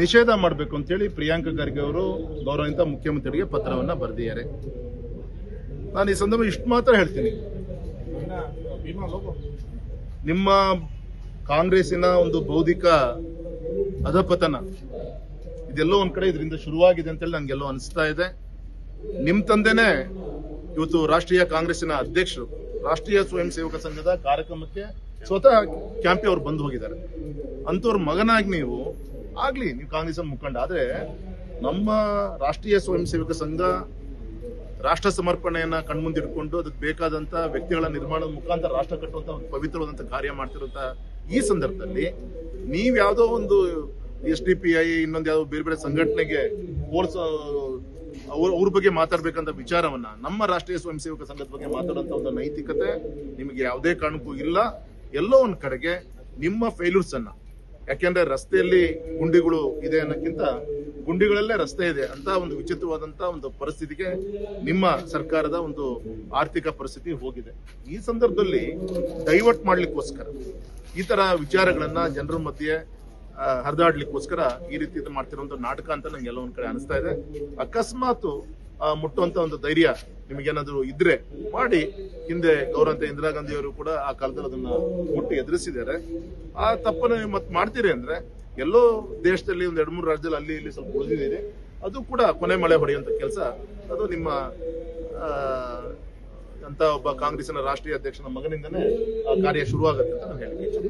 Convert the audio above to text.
ನಿಷೇಧ ಮಾಡಬೇಕು ಅಂತೇಳಿ ಪ್ರಿಯಾಂಕ ಖರ್ಗೆ ಅವರು ಗೌರವಿತ ಮುಖ್ಯಮಂತ್ರಿಗೆ ಪತ್ರವನ್ನ ಬರೆದಿದ್ದಾರೆ. ನಾನು ಈ ಸಂದರ್ಭ ಇಷ್ಟು ಮಾತ್ರ ಹೇಳ್ತೀನಿ. ನಿಮ್ಮ ಕಾಂಗ್ರೆಸ್ಸಿನ ಒಂದು ಬೌದ್ಧಿಕ ಅಧಪತನ ಇದೆಲ್ಲೋ ಒಂದ್ ಕಡೆ ಇದರಿಂದ ಶುರುವಾಗಿದೆ ಅಂತೇಳಿ ನಂಗೆಲ್ಲೋ ಅನಿಸ್ತಾ ಇದೆ. ನಿಮ್ಮ ತಂದೆನೇ ಇವತ್ತು ರಾಷ್ಟ್ರೀಯ ಕಾಂಗ್ರೆಸ್ಸಿನ ಅಧ್ಯಕ್ಷರು, ರಾಷ್ಟ್ರೀಯ ಸ್ವಯಂ ಸೇವಕ ಸಂಘದ ಕಾರ್ಯಕ್ರಮಕ್ಕೆ ಸ್ವತಃ ಕ್ಯಾಂಪಿ ಅವ್ರು ಬಂದು ಹೋಗಿದ್ದಾರೆ. ಅಂತವ್ರ ಮಗನಾಗಿ ನೀವು ಆಗ್ಲಿ, ನೀವು ಕಾಂಗ್ರೆಸ್ ಮುಖಂಡ, ಆದ್ರೆ ನಮ್ಮ ರಾಷ್ಟ್ರೀಯ ಸ್ವಯಂ ಸೇವಕ ಸಂಘ ರಾಷ್ಟ್ರ ಸಮರ್ಪಣೆಯನ್ನ ಕಣ್ಮುಂದಿಟ್ಕೊಂಡು ಅದಕ್ಕೆ ಬೇಕಾದಂತ ವ್ಯಕ್ತಿಗಳ ನಿರ್ಮಾಣದ ಮುಖಾಂತರ ರಾಷ್ಟ್ರ ಕಟ್ಟುವಂತ ಒಂದು ಪವಿತ್ರವಾದಂತ ಕಾರ್ಯ ಮಾಡ್ತಿರುವಂತ ಈ ಸಂದರ್ಭದಲ್ಲಿ ನೀವ್ ಯಾವ್ದೋ ಒಂದು ಎಸ್ ಡಿ ಪಿ ಐ, ಇನ್ನೊಂದು ಯಾವ್ದೋ ಬೇರೆ ಬೇರೆ ಸಂಘಟನೆಗೆ ಹೋಲ್ಸ, ಅವ್ರ ಅವ್ರ ಬಗ್ಗೆ ಮಾತಾಡ್ಬೇಕಂತ ವಿಚಾರವನ್ನ ನಮ್ಮ ರಾಷ್ಟ್ರೀಯ ಸ್ವಯಂ ಸೇವಕ ಸಂಘದ ಬಗ್ಗೆ ಮಾತಾಡುವಂತ ಒಂದು ನೈತಿಕತೆ ನಿಮಗೆ ಯಾವುದೇ ಕಾರಣಕ್ಕೂ ಇಲ್ಲ. ಎಲ್ಲೋ ಒಂದ್ ಕಡೆಗೆ ನಿಮ್ಮ ಫೇಲ್ಯೂರ್ಸ್ ಅನ್ನ ಯಾಕೆಂದ್ರೆ ರಸ್ತೆಯಲ್ಲಿ ಗುಂಡಿಗಳು ಇದೆ ಅನ್ನೋಕ್ಕಿಂತ ಗುಂಡಿಗಳಲ್ಲೇ ರಸ್ತೆ ಇದೆ ಅಂತ ಒಂದು ವಿಚಿತ್ರವಾದಂತ ಒಂದು ಪರಿಸ್ಥಿತಿಗೆ ನಿಮ್ಮ ಸರ್ಕಾರದ ಒಂದು ಆರ್ಥಿಕ ಪರಿಸ್ಥಿತಿ ಹೋಗಿದೆ. ಈ ಸಂದರ್ಭದಲ್ಲಿ ಡೈವರ್ಟ್ ಮಾಡ್ಲಿಕ್ಕೋಸ್ಕರ, ಈ ತರ ವಿಚಾರಗಳನ್ನ ಜನರ ಮಧ್ಯೆ ಹರಿದಾಡ್ಲಿಕ್ಕೋಸ್ಕರ ಈ ರೀತಿ ಮಾಡ್ತಿರೋ ನಾಟಕ ಅಂತ ನಂಗೆ ಎಲ್ಲ ಒಂದ್ ಕಡೆ ಅನಿಸ್ತಾ ಇದೆ. ಅಕಸ್ಮಾತ್ ಮುಟ್ಟುವಂತ ಒಂದು ಧೈರ್ಯ ನಿಮಗೇನಾದ್ರು ಇದ್ರೆ ಮಾಡಿ ಹಿಂದೆ ಗೌರವಂತ ಇಂದಿರಾ ಗಾಂಧಿ ಅವರು ಕೂಡ ಆ ಕಾಲದಲ್ಲಿ ಅದನ್ನ ಮುಟ್ಟಿ ಎದುರಿಸಿದ್ದಾರೆ. ಆ ತಪ್ಪನ್ನು ನೀವು ಮತ್ತೆ ಮಾಡ್ತೀರಿ ಅಂದ್ರೆ ಎಲ್ಲೋ ದೇಶದಲ್ಲಿ ಒಂದ್ ಎರಡು ಮೂರು ರಾಜ್ಯದಲ್ಲಿ ಅಲ್ಲಿ ಇಲ್ಲಿ ಸ್ವಲ್ಪ ಉಳಿದಿದೆ ಅದು ಕೂಡ ಕೊನೆ ಮಳೆ ಹೊಡೆಯುವಂತ ಕೆಲಸ. ಅದು ನಿಮ್ಮ ಅಂತ ಒಬ್ಬ ಕಾಂಗ್ರೆಸ್ನ ರಾಷ್ಟ್ರೀಯ ಅಧ್ಯಕ್ಷನ ಮಗನಿಂದನೇ ಆ ಕಾರ್ಯ ಶುರುವಾಗುತ್ತೆ ಅಂತ ನಾನು ಹೇಳಿಕೆ